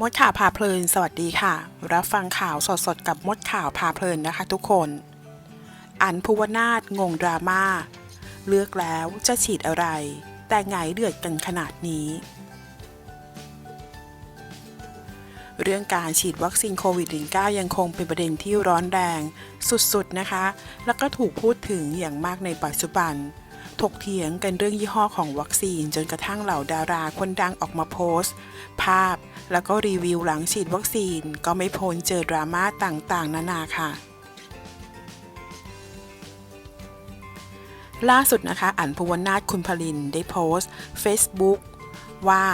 มดข่าวพาเพลิน สวัสดีค่ะ รับฟังข่าวสดๆ กับมดข่าวพาเพลินนะคะทุกคน อันภูวนาถงงดราม่า เลือกแล้วจะฉีดอะไร แต่ไงเดือดกันขนาดนี้ เรื่องการฉีดวัคซีนโควิด -19 ยังคงเป็นประเด็นที่ร้อนแรง สุดๆนะคะ แล้วก็ถูกพูดถึงอย่างมากในปัจจุบัน ถกเถียงกันเรื่องยี่ห้อของวัคซีนจนกระทั่งเหล่าดาราคนดังออกมาโพสต์ ภาพแล้วก็รีวิวหลังฉีดวัคซีนก็ไม่พ้นเจอดราม่าต่างๆ นานาค่ะ ล่าสุดนะคะอันภูวนาถคุณพลินได้โพสต์ Facebook ว่า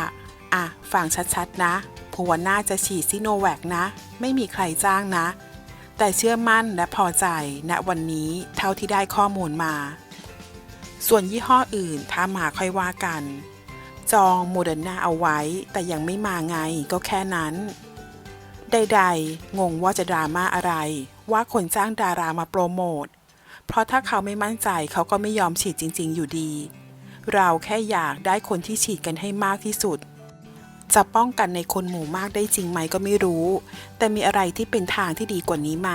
อะ ฟังชัดๆ นะภูวนาถจะฉีดซิโนแวคนะ ไม่มีใครจ้างนะ แต่เชื่อมั่นและพอใจณวันนี้เท่าที่ได้ข้อมูลมา ส่วนยี่ห้ออื่นถ้ามาค่อยว่ากัน จองโมเดอร์นาเอาไว้ แต่ยังไม่มาไงก็แค่นั้น ใดๆ งงว่าจะดราม่าอะไร ว่าคนจ้างดารามาโปรโมท เพราะถ้าเขาไม่มั่นใจเขาก็ไม่ยอมฉีดจริง ๆ อยู่ดี เราแค่อยากได้คนที่ฉีดกันให้มากที่สุด จะป้องกันในคนหมู่มากได้จริงไหมก็ไม่รู้ แต่มีอะไรที่เป็นทางที่ดีกว่านี้ไหม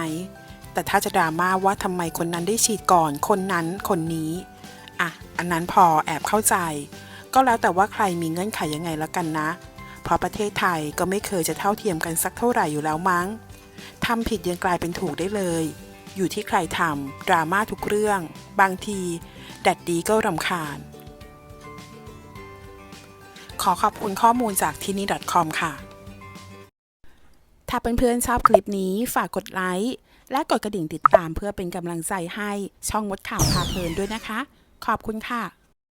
แต่ถ้าจะดราม่าว่าทำไมคนนั้นได้ฉีดก่อนคนนั้นคนนี้ อะ อันนั้นพอแอบเข้าใจ ก็แล้วแต่ว่าใครมีเงื่อนไขยังไงแล้วกันนะ เพราะประเทศไทยก็ไม่เคยจะเท่าเทียมกันสักเท่าไหร่อยู่แล้วมั้งทำผิดยังกลายเป็นถูกได้เลย อยู่ที่ใครทำดราม่าทุกเรื่อง บางที แดดดีก็รำคาญ ขอขอบคุณข้อมูลจากที่นี่ .com ค่ะ ถ้าเพื่อนๆชอบคลิปนี้ฝากกดไลค์และกดกระดิ่งติดตามเพื่อเป็นกำลังใจให้ช่องมดข่าวพาเพลินด้วยนะคะ ขอบคุณค่ะ